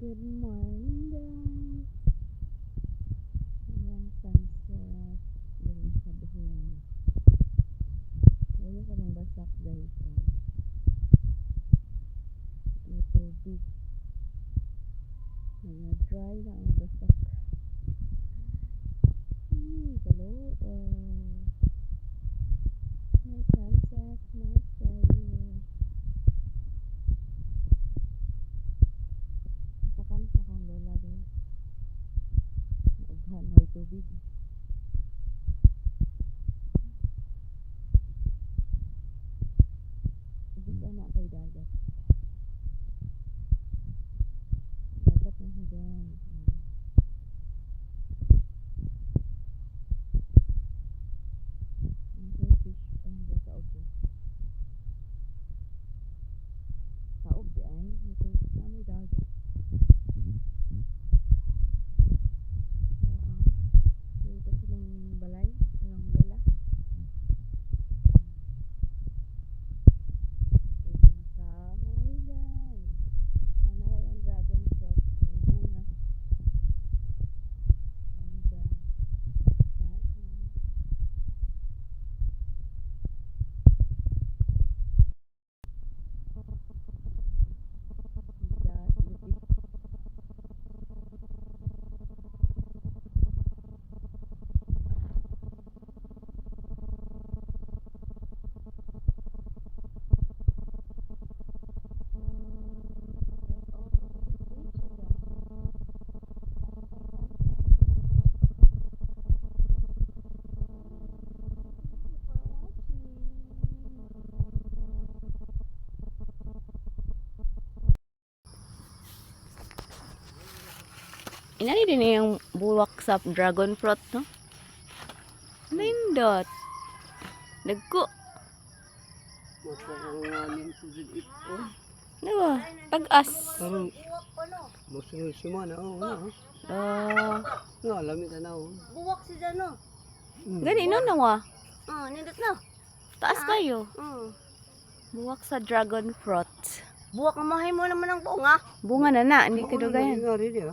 Good morning guys. Ayan, sunset. Doon sa buhangin. Wala ka bang basak guys. May tubig. Mga dry na ang basak. Hmm, hello. Tubig. Inani din yung buwak sa dragon fruit, no? Nindot. Nagko. Mapanganganin ko din ito. Diba? Pag-as. Parang masunod si Mana. Oo, ano. Ah, Nga, lamit na ako. Buwak si Dano. gani no nawa. Ah, nindot na. Taas kayo. Mm. Buwak sa dragon fruit. Buwak ang mahay mo naman ang bunga. Bunga na na, hindi kadugayan. Nga rin eh.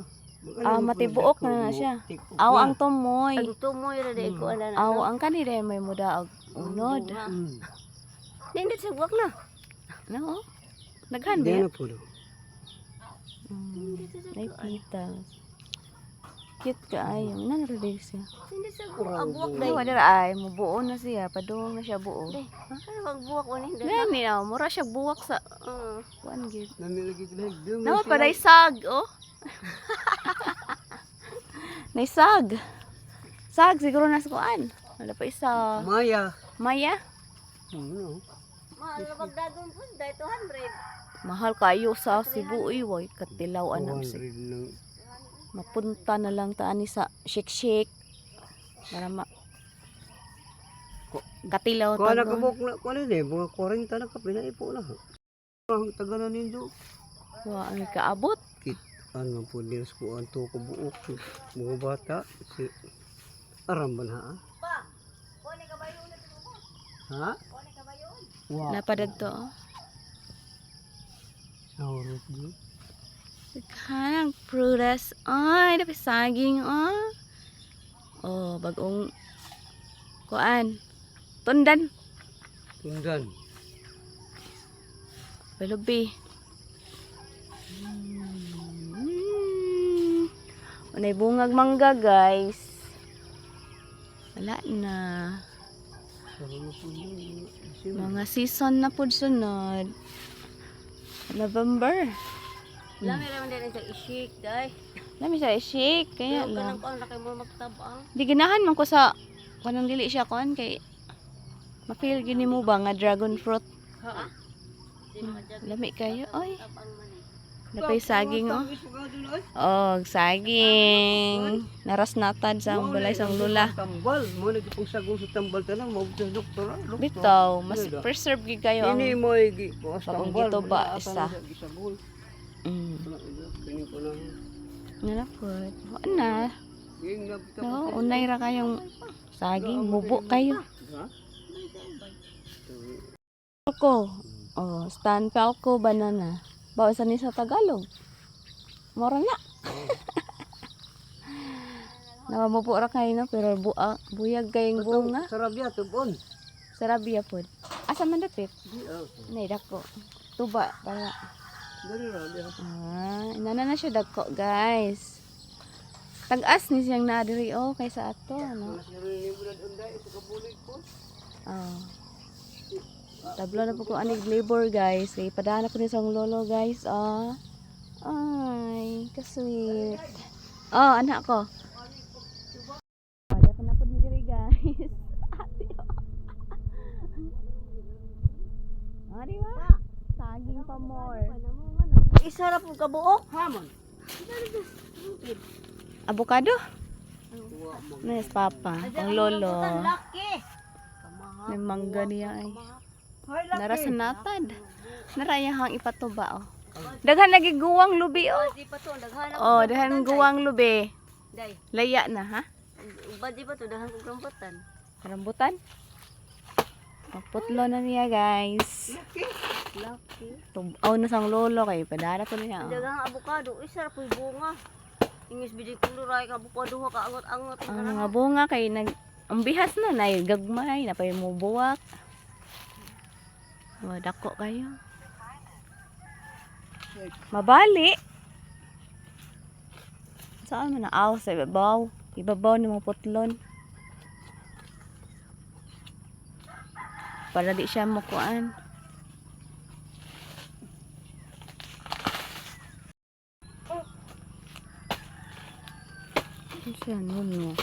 Ah, matibuok na na siya. Aw ang tumoy. Ang tumoy ra dai ko ana na. Aw ang kanire may mudaog unod. Hmm. Nindot sa buwak na. No? Naghan Hindi ba? na po. no. Mm, Ay pita. Cute ka ay. Nanarili siya. Nindot sa buwak. Ang buwak dai. Ay, wala ay. Mubuo na siya. Padung na siya buo. Ano bang buwak mo nindot? Gani na. Mura siya buwak sa Mm. kuan gid. Namilagi ko lang. Siya- pa day sag, oh. Nay sag. Sag siguro na sa kuan. Wala pa isa. Maya. Maya. Ano? Mahal na pagdagon po dai 200. Mahal kayo sa Cebu iwoy katilaw anam si. 100 lang. Mapunta na lang ta ani sa shake shake. Para ma Kuha na tagon. kabok na. Kuha na eh. Mga 40 na ka. Pinaipo na. Ang taga na nindo. Wa ang kaabot. Kit. Ano po din sa kuhaan to ko buok. Mga bata. Si... Aramban ha? Pa. Kuha ka ba yun? Ha? Kuha ka ba yun? Wow. Napadad to. oh. Naurot din. Kanang prutas. Ay, dapat saging, ah. Oh, bagong kuan. Tundan. Tundan. Pelubi. Hmm. Unay bungag mangga, guys. Wala na. Po Mga season na pud sunod. November. Lang naman din sa ishik dai. Lami siya i-shake, kaya lang. lang ko laki mo magtabang. Di ganahan man ko sa kanang dili siya kon kay ma-feel gini mo ba nga dragon fruit. Ha? Lami kayo. Oy, Tabang man eh. napay saging oh. Oh, saging. Naras natad sa ang balay sang lula. Tambal. Mo nagipong sagong sa tambal tanang mo sa doktor. ah, doktor. Bitaw, mas Ano da? preserve gid kayo ang Ini mo igi ko sa Bagong tambal. gito ba, isa? Mm. Kini ko na. No, unay ra kayong saging, mubo kayo. Ko. Oh, stand falco banana. Bawasan ni sa Tagalog. Mora na. Namamupo ra kayo no, pero bua, buyag kayong bunga. Sarabya, tubon. Sarabia po. Asa man dapit? Di, ah. Nay, dako. Tuba, para. Ah, inana na siya dako, guys. Tag-as ni siyang oh, ato, rin yung bulad unday, ito kabulig po. Oh. Tablo na po ko anig labor, guys. Kaya padana ko ni sa lolo, guys, oh. Ay, kasweet. Oh, anak ko. Oh, ako napod ni diri, guys. Ate, oh. Oh, di? Saging pa more. Isa ra po kabuok. Hamon. Mo. Nice, papa. Ang lolo. May mangga niya ay. Hoy, laki. Narasanatad. Narayahang ipatuba, oh. Daghan nagiguwang lubi, oh. Oh, daghan guwang lubi. Laya na, ha? Ba di pa to daghan kog rambutan. Rambutan. Putlo na niya, guys. Laki. Tubaw na sang lolo kay padara ko niya. oh. Daghang avocado, isa ra po'y bunga. Ingis bidi kuluray ka avocado ha kaangot-angot Ang mga bunga kay nag ang bihas na na gagmay na pay mo buwak. Oh, dako kayo. Mabali. Saan man naaw sa ibabaw? Ibabaw ni mo putlon. Para di siya makuan. Ano siya nun mo?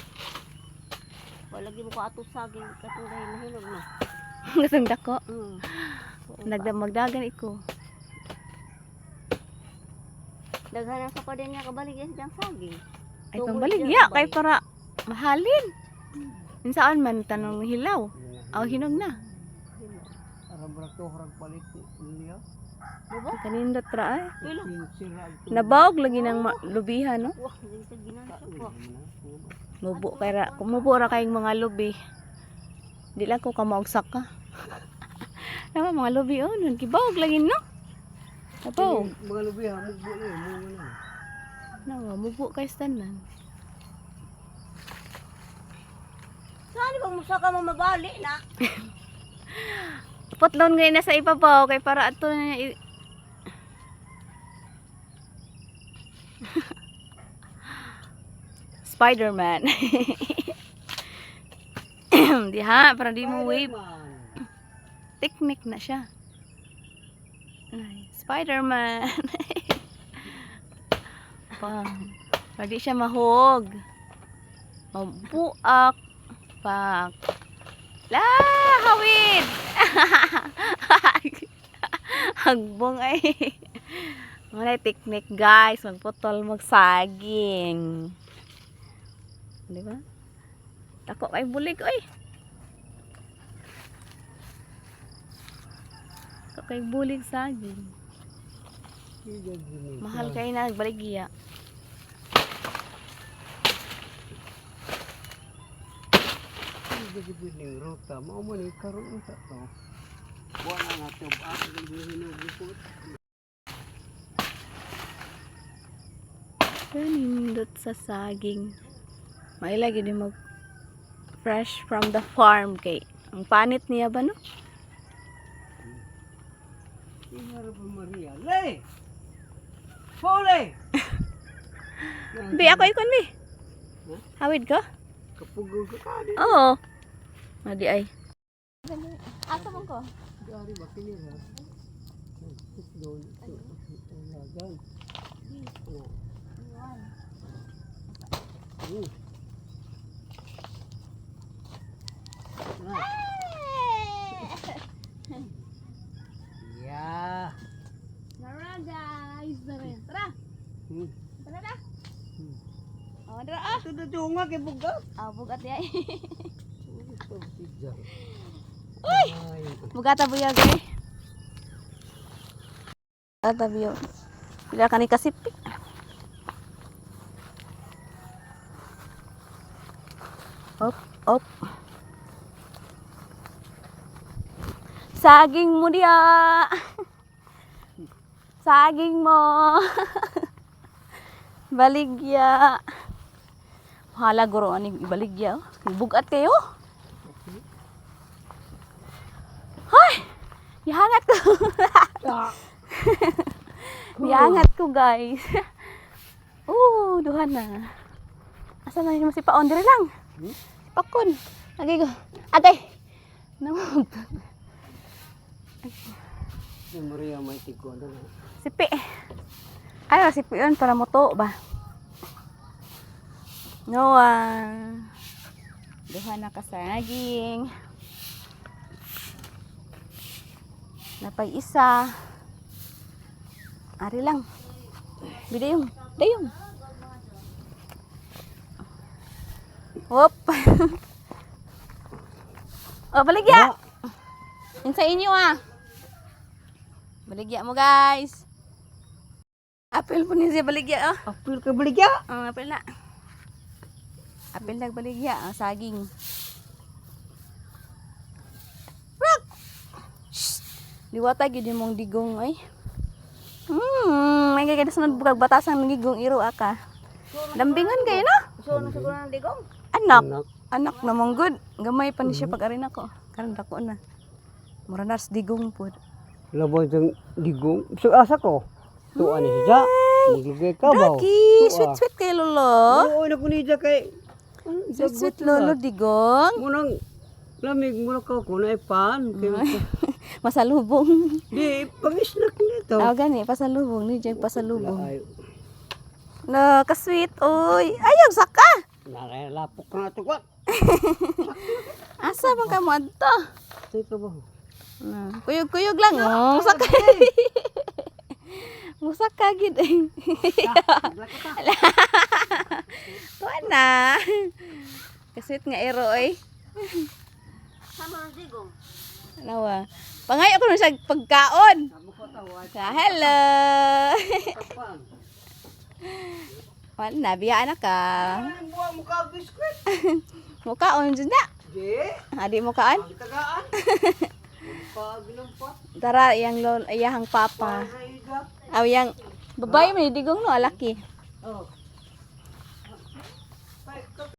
Wala gi mo ko ato saging katong dahil nahinog na. Gasang dako. Mm. Nagdamagdagan iko. Daghan sa din niya kabalik yan siyang saging. Ay, dyan, niya. Kay para mahalin. Saan man tanong hilaw. Aw, hinog na. Ra to harag palit niya. Kanindot ra ay. Nabawag lagi ng ma- lubihan, no? Mubo kay ra, kumubo ra kayong mga lubi. Di lang ko kamaugsak ka. Nama mga lubi oh, nun kibawag lagi no. Nabawag. Mga lubi ha, na yun. Mga na. Nawa, mubo kay stanan. Saan ba mo sa ka mo mabali na? Putlon ngayon na sa ibabaw kay para ato na i- Spider-Man. di ha, para di mo wave. Technique na siya. Spider-Man. Pang. Para di siya mahog. Mabuak. Pak. La, hawid. Hagbong ay. Mga technique guys, magputol magsaging. Di ba? Tako kay bulig oy. Tako kay bulig saging. Mahal kay na nagbaligya. Sige, gini. Ruta. Mao mo ni karon sa to. Buwan na nga to. Ako yung hinugipot. Nindot sa saging. May lagi din mag fresh from the farm kay. Ang panit niya ba no? Inara pa Maria. Le! Pole! Bi ako ikon bi. Hawid ka? Kapugol ka kadi. Oo. Madi ay. Ato man ko. Gari ba kinira? Tuk doon. Lagan. Oh. Yeah. Tara guys, tara. Tara. Hmm. Tara na. Hmm. Oh, tara ah. Ito na ito nga kay bugat. Ah, bugat di pizza. Uy! Bugata buyag eh. Bugata buyag. Pila ka ni kasipi. Op, op. Saging mo dia. Saging mo. Baligya. Hala guro ani baligya. Bugat kayo. Ihangat ko guys. Oo, duha na. Asa na yung sipaon dire lang. Hmm? Sipakon. Agay ko. Agay. Namog. Si Maria may na. Sipi. Ay, sipi yun para moto ba? Noah. Duha na kasaging. Napay isa. Ari lang. Bidayong. Dayong. Hop. oh, baligya. Yun sa inyo ah. Baligya mo guys. Apel po niya siya baligya oh. Apil ka baligya. Ang apel na. Apel na baligya, ang saging. Rock! Shh! Liwata gyud yung mong digong ay. Hmm, may kagaya sa bukag batasan ng digong iro aka. Lambingan kayo no? So, ano siguro ng digong? Anak, Anak. anak namang good. Gamay pa ni siya pag arin ako. Karon dako na. Mura na sa digong po. Laboy ng digong. So asa ko. Tuan ni siya. Maglugay ka ba? Daki, sweet sweet kay lolo. Oo, na po niya kay. Sweet sweet lolo digong. Munang lamig mo ka ko na ipan. Kay Masalubong. di pag-snack nito. Ah, gani, pasalubong. Ni Jeng pasalubong. Na, ka-sweet. Uy, ayaw, saka. nakalapok na ito ko. Asa man ka mo adto? Say ka ba? Na, kuyog-kuyog lang. Oh, saka. Musaka gid. Tuwa na. Ka-sweet nga ero oy. Sama ng digong. Nawa. Pangay ako na siya pagkaon. Ah, hello. Wala na, biyaan na ka. Ka biskwit. Mukaon dyan na. Di. Adi mo kaan? Tara, iyang lol, iyahang papa. Aw, yang babae man digong no, alaki. Oh.